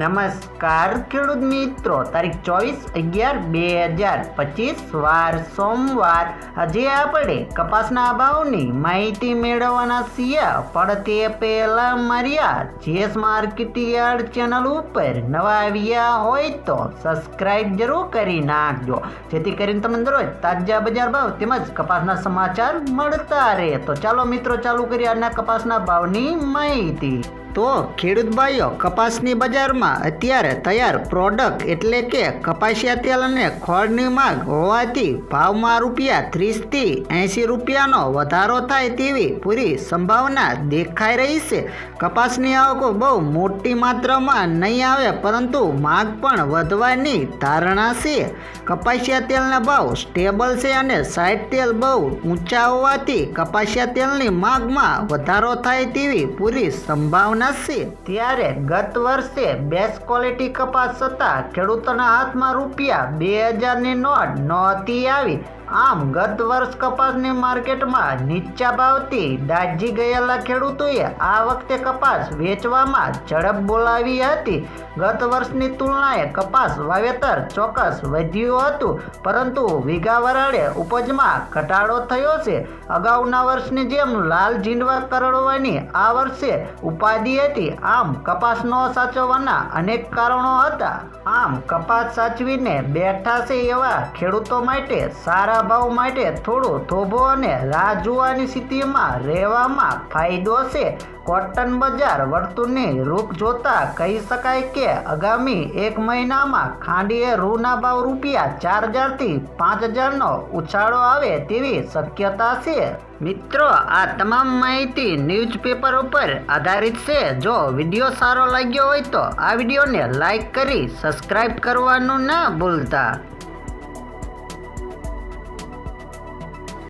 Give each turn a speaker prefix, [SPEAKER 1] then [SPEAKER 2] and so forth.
[SPEAKER 1] નમસ્કાર, ખેડૂત મિત્રો. તારીખ ચોવીસ અગિયાર બે હજાર પચીસ, વાર સોમવાર. આજે આપણે કપાસના ભાવની માહિતી મેળવવાના છીએ. પણ તે પહેલા માર્યા જેસ માર્કેટ યાર્ડ ચેનલ ઉપર નવા આવ્યા હોય તો સબસ્ક્રાઇબ જરૂર કરી નાખજો. જેથી કરીને તમને દરરોજ તાજા બજાર ભાવ તેમજ કપાસના સમાચાર મળતા રહે. તો ચાલો મિત્રો, ચાલુ કરીએ આજના કપાસના ભાવની માહિતી. તો ખેડૂત ભાઈઓ કપાસની બજારમાં અત્યારે તૈયાર પ્રોડક્ટ એટલે કે કપાસિયા તેલ અને ખોળની માંગ હોવાથી ભાવમાં રૂપિયા ત્રીસથી એંશી રૂપિયાનો વધારો થાય તેવી પૂરી સંભાવના દેખાઈ રહી છે. કપાસની આવકો બહુ મોટી માત્રામાં નહીં આવે પરંતુ માંગ પણ વધવાની ધારણા છે. કપાસિયા તેલના ભાવ સ્ટેબલ છે અને સાઈડ તેલ બહુ ઊંચા હોવાથી કપાસિયા તેલની માંગમાં વધારો થાય તેવી પૂરી સંભાવના છે ત્યારે ગત વર્ષે બેસ્ટ ક્વોલિટી કપાસ થતાં ખેડૂતોના હાથમાં રૂપિયા બે હજારની નોટ નહોતી આવી. આમ ગત વર્ષ કપાસની માર્કેટમાં નીચા ભાવથી દાજી ગયેલા ખેડૂતોએ આ વખતે કપાસ વેચવામાં ઝડપ બોલાવી હતી. ગત વર્ષની તુલનાએ કપાસ વાવેતર ચોક્કસ વધ્યું હતું, પરંતુ વીઘા વરાળે ઉપજમાં ઘટાડો થયો છે. અગાઉના વર્ષની જેમ લાલ ઝીંડવા કરડવાની આ વર્ષે ઉપાધિ હતી. આમ કપાસ ન સાચવવાના અનેક કારણો હતા. આમ કપાસ સાચવીને બેઠા છે એવા ખેડૂતો માટે સારા ભાવ માટે થોડો થોભો અને રાહ જોવાની સ્થિતિમાં રહેવામાં ફાયદો છે. કોટન બજાર વર્તુળની રૂપ જોતા કહી શકાય કે આગામી એક મહિનામાં ખાંડીએ રૂના ભાવ રૂપિયા ચાર હજારથી પાંચ હજારનો ઉછાળો આવે તેવી શક્યતા છે. મિત્રો, આ તમામ માહિતી ન્યૂઝપેપર ઉપર આધારિત છે. જો વીડિયો સારો લાગ્યો હોય તો આ વિડીયોને લાઈક કરી સબસ્ક્રાઈબ કરવાનું ના ભૂલતા.